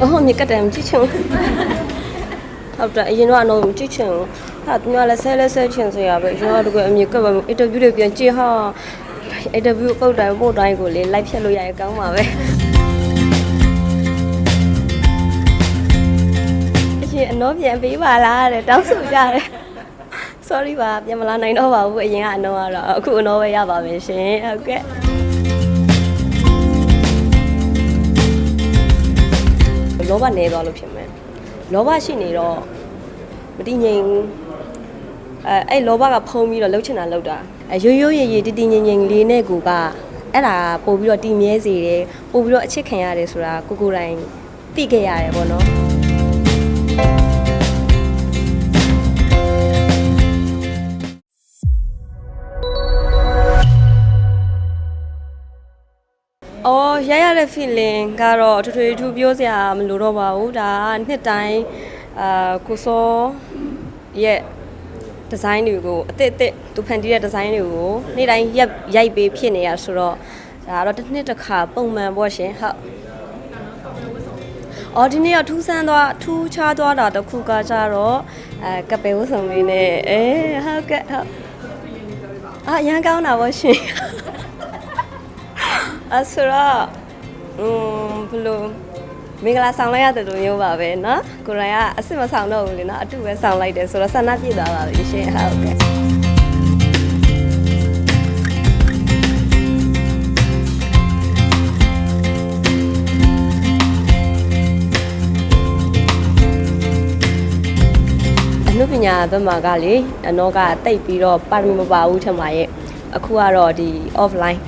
အော်မြကတ်တယ်မကြည့်ချင်ဘူးဟုတ်တယ်အရင်တော့အတော့မကြည့်ချင်ဘူးဟာသူများလည်းဆဲလဲဆဲချင်စရာပဲကျွန်တော်တို့ကအမြကတ်ပါအင်တာဗျူးတွေပြန်ကြည့်ဟာအင်တာဗျူးပုတ်တိုင်းပို့တိုင်းကိုလေလိုက်ဖြတ်လို့ရရင်ကောင်းပါပဲအရှင်အနောပြန်ပေးပါလားတဲ့တောင်းဆိုကြတယ် sorry ပါပြန်မလာနိုင်တော့ပါဘူးအရင်ကအနောကတော့အခုအနောပဲရပါမယ်ရှင်ဟုတ်ကဲ့ လောဘနေသွားလို့ဖြစ်မယ်လောဘရှိနေတော့မတည်ငြိမ်ဘူးအဲအဲ့လောဘကဖုံးပြီးတော့လှုပ်ချင်တာလှုပ်တာအဲရိုးရိုးရည်ရည်တည်တည်ငြိမ်ငြိမ်လေးနဲ့ကိုကအဲ့ဒါပို့ပြီးတော့တည်မြဲစေတယ်ပို့ပြီးတော့အချစ်ခံရတယ်ဆိုတာကိုကိုယ်တိုင်သိခဲ့ရတယ်ပေါ့နော် ရရတဲ့ feeling ကတော့ထွေထွေထူးပြောစရာမလိုတော့ပါဘူးဒါကနှစ်တိုင်းအာကိုစောရဲ့ဒီဇိုင်းတွေကိုအစ်စ်အစ်စ်သူဖန်တီးတဲ့ဒီဇိုင်းတွေကိုနေ့တိုင်းရက်ရိုက်ပေးဖြစ်နေရဆိုတော့ဒါကတော့တစ်နှစ်တစ်ခါပုံမှန်ပေါ့ရှင်ဟုတ်အော်ဒီနေ့ကထူးဆန်းသွားထူးခြားသွားတာတစ်ခုကကြတော့အဲကပယ်ဝတ်ဆောင်လေးနဲ့အဲဟုတ်ကဲ့ဟုတ်အာရန်ကောင်းတာပေါ့ရှင်အဆိုတော့ อืมဘလို့မင်္ဂလာဆောင်လိုက်ရတယ်လို့မျိုးပါပဲเนาะကိုရိုင်းကအစ်စ်မဆောင်တော့ဘူးလေเนาะအတူပဲဆောင်လိုက်တယ်ဆိုတော့ဆန္ဒပြည့်သွားပါပြီရှင်ဟုတ်ကဲ့အနုပညာဘက်မှာကလေအနောကတိတ်ပြီးတော့ပါရမီမပါဘူးထင်ပါရဲ့အခုကတော့ဒီ offline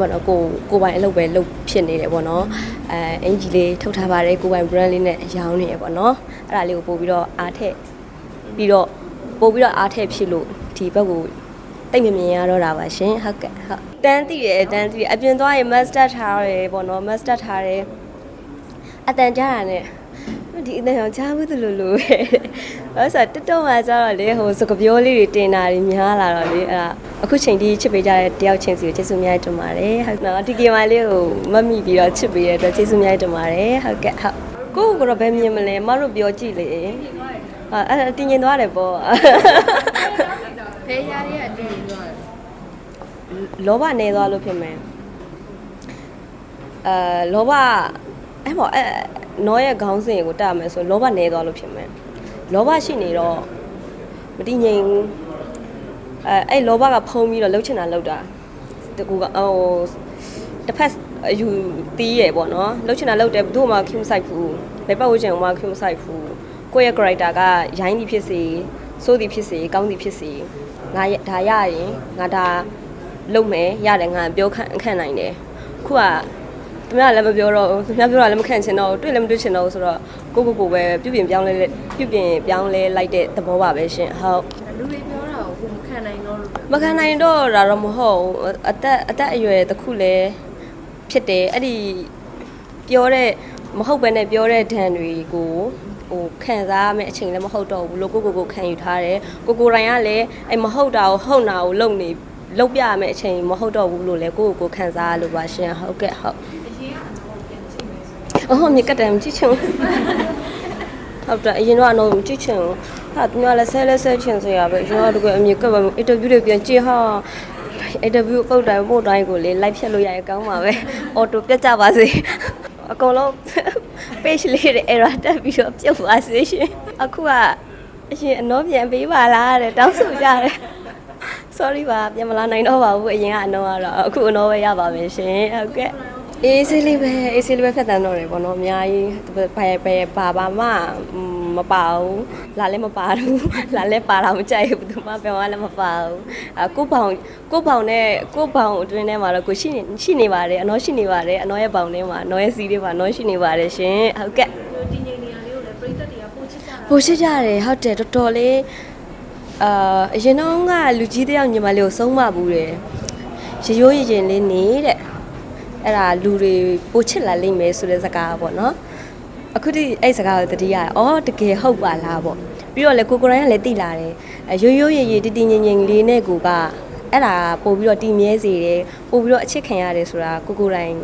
ဘောနော်ကိုကိုပိုင်အလုပ်ပဲလုပ်ဖြစ်နေတယ်ပေါ့နော်အဲအင်ဂျီလေးထုတ်ထားပါတယ်ကိုပိုင် brand လေးနဲ့ရောင်းနေရပေါ့နော်အဲ့ဒါလေးကိုပို့ပြီးတော့အားထက်ပြီးတော့ပို့ပြီးတော့အားထက်ဖြစ်လို့ဒီဘက်ကိုတိတ်မမြင်ရတော့တာပါရှင်ဟုတ်ကဲ့ဟုတ်တန်းတည်တယ်တန်းတည်တယ်အပြင်သွားရင် master ထားရတယ်ပေါ့နော် master ထားတယ်အတန်ကြားတာနဲ့ဒီအတန်အောင်ကြားဘူးသလိုလိုပဲဘာလို့ဆိုတော့တက်တော့မှကျတော့လေဟိုစကပြောလေးတွေတင်တာတွေများလာတော့လေအဲ့ဒါ အခုချိန်ဒီချစ်ပေးကြတဲ့တယောက်ချင်းစီကိုကျေးဇူးများတင်ပါတယ်ဟုတ်နော်ဒီကင်မလေးကိုမတ်မိပြီးတော့ချစ်ပေးတဲ့အတွက်ကျေးဇူးများတင်ပါတယ်ဟုတ်ကဲ့ဟုတ်ကိုယ့်ကိုယ်ကတော့ဘယ်မြင်မလဲမတို့ပြောကြည့်လေဟာအဲ့တင်ရင်သွားတယ်ပေါ့ဖဲရရရဲ့အတွင်းကြီးတော့လောဘနေသွားလို့ဖြစ်မယ်အဲလောဘအဲ့ပေါ့အဲနောရဲ့ခေါင်းစဉ်ကိုတက်ရမယ်ဆိုလောဘနေသွားလို့ဖြစ်မယ်လောဘရှိနေတော့မတည်ငြိမ်ဘူး အဲအဲ့လောဘကဖုံးပြီးတော့လှုပ်ချင်တာလှုပ်တာတကူကဟိုတစ်ဖက်အယူတီးရယ်ပေါ့နော်လှုပ်ချင်တာလှုပ်တယ်ဘယ်သူမှခွင့်မဆိုင်ဘူးဘယ်ပတ်ဝန်းကျင်မှခွင့်မဆိုင်ဘူးကိုယ့်ရဲ့ character ကရိုင်းသည်ဖြစ်စေစိုးသည်ဖြစ်စေကောင်းသည်ဖြစ်စေငါဒါရရင်ငါဒါလုပ်မယ်ရတယ်ငါပြောခန့်ခန့်နိုင်တယ်ခုကသူများလည်းမပြောတော့ဘူးသူများပြောတာလည်းမခန့်ချင်တော့ဘူးတွေ့လည်းမတွေ့ချင်တော့ဘူးဆိုတော့ကိုကိုကိုပဲပြုပြင်ပြောင်းလဲပြုပြင်ပြောင်းလဲလိုက်တဲ့သဘောပါပဲရှင်ဟုတ် လူတွေပြောတာကိုကိုမခံနိုင်တော့လို့ မခံနိုင်တော့တာတော့မဟုတ်ဘူးအသက်အသက်အရွယ်တစ်ခုလည်းဖြစ်တယ်အဲ့ဒီပြောတဲ့မဟုတ်ပဲနဲ့ပြောတဲ့ဒဏ်တွေကိုဟိုခံစားရမယ့်အချိန်လည်းမဟုတ်တော့ဘူးလို့ကိုကိုကိုခံယူထားတယ်ကိုကိုတိုင်းကလည်းအဲ့မဟုတ်တာကိုဟုတ်တာကိုလုပ်နေလုပ်ပြရမယ့်အချိန်မဟုတ်တော့ဘူးလို့လည်းကိုကိုကိုခံစားရလို့ပါရှင်ဟုတ်ကဲ့ဟုတ်အော်မြကတ်တယ်မကြည့်ချင်ဘူး ဟုတ်တယ်အရင်တော့အတော့မကြည့်ချင်ဘူးဟာသူများလည်းဆဲလဲဆဲချင်စရာပဲကျွန်တော်တို့ကအမြကတ်ပါအင်တာဗျူးတွေပြန်ကြည့်ဟာအင်တာဗျူးပုတ်တိုင်းပို့တိုင်းကိုလေလိုက်ဖြတ်လို့ရရင်ကောင်းပါပဲအော်တိုပြတ်ကြပါစေအကုန်လုံး page လေးတွေ error တက်ပြီးတော့ပြုတ်ပါစေရှင်အခုကအရှင်အနောပြန်ပေးပါလားတဲ့တောင်းဆိုကြတယ် sorry ပါပြန်မလာနိုင်တော့ပါဘူးအရင်ကအနောကတော့အခုအနောပဲရပါမယ်ရှင်ဟုတ်ကဲ့ အေးဆေးလေးပဲအေးဆေးလေးပဲဖြတ်တန်းတော့တယ်ပေါ့နော်အများကြီးဘာပဲဘာဘာမှမပါဘူးလာလည်းမပါဘူးလာလည်းပါတာမကြိုက်ဘူးဘယ်သူမှပြန်သွားလည်းမပါဘူးအကိုဘောင်ကိုဘောင်နဲ့ကိုဘောင်အတွင်းထဲမှာတော့ကိုရှိနေရှိနေပါတယ်အနောရှိနေပါတယ်အနောရဲ့ဘောင်ထဲမှာအနောရဲ့စီးလေးမှာအနောရှိနေပါတယ်ရှင်ဟုတ်ကဲ့ဒီငိမ့်နေရလေးကိုလည်းပြိသက်တွေကပို့ချစ်ကြတာပိုရှိကြတယ်ဟုတ်တယ်တော်တော်လေးအာအရင်တော့ကလူကြီးတယောက်ညီမလေးကိုဆုံးမဘူးတယ်ရရိုးရရင်လေးနေတဲ့ အဲ့ဒါလူတွေပိုချစ်လာလိမ့်မယ်ဆိုတဲ့စကားပေါ့နော်အခုဒီအဲ့စကားကိုတတိရတယ်အော်တကယ်ဟုတ်ပါလားပေါ့ပြီးတော့လေကိုကိုရိုင်းကလည်းတိလာတယ်အဲရိုးရိုးရည်ရည်တည်တည်ငြိမ်ငြိမ်လေးနဲ့ကိုကအဲ့ဒါပို့ပြီးတော့တည်မြဲစေတယ်ပို့ပြီးတော့အချစ်ခံရတယ်ဆိုတာကိုကိုရိုင်း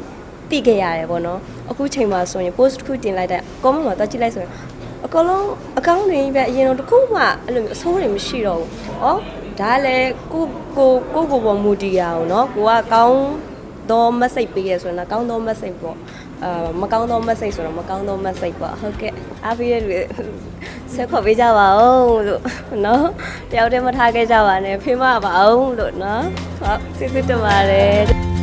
တိခဲ့ရတယ်ပေါ့နော်အခုချိန်မှာဆိုရင် post တစ်ခုတင်လိုက်တဲ့ comment မှာတက်ကြည့်လိုက်ဆိုရင်အကောင်လုံးအကောင့်တွေပဲအရင်တော့တစ်ခုမှအဲ့လိုမျိုးအဆိုးတွေမရှိတော့ဘူး။ဩဒါကလည်းကိုကိုကိုကိုပေါ်မူတည်ရအောင်နော်ကိုကကောင်း တော့ message ပေးရဆိုရင်တော့ကောင်းတော့ message ပေါ့အာမကောင်းတော့ message ဆိုတော့မကောင်းတော့ message ပေါ့ဟုတ်ကဲ့အားပေးရလူဆက်ခေါ်ပေးကြပါဦးလို့နော်တယောက်တည်းမထားခဲ့ကြပါနဲ့ဖေးမပါအောင်လို့နော်ဟုတ်စစ်စစ်တပါတယ်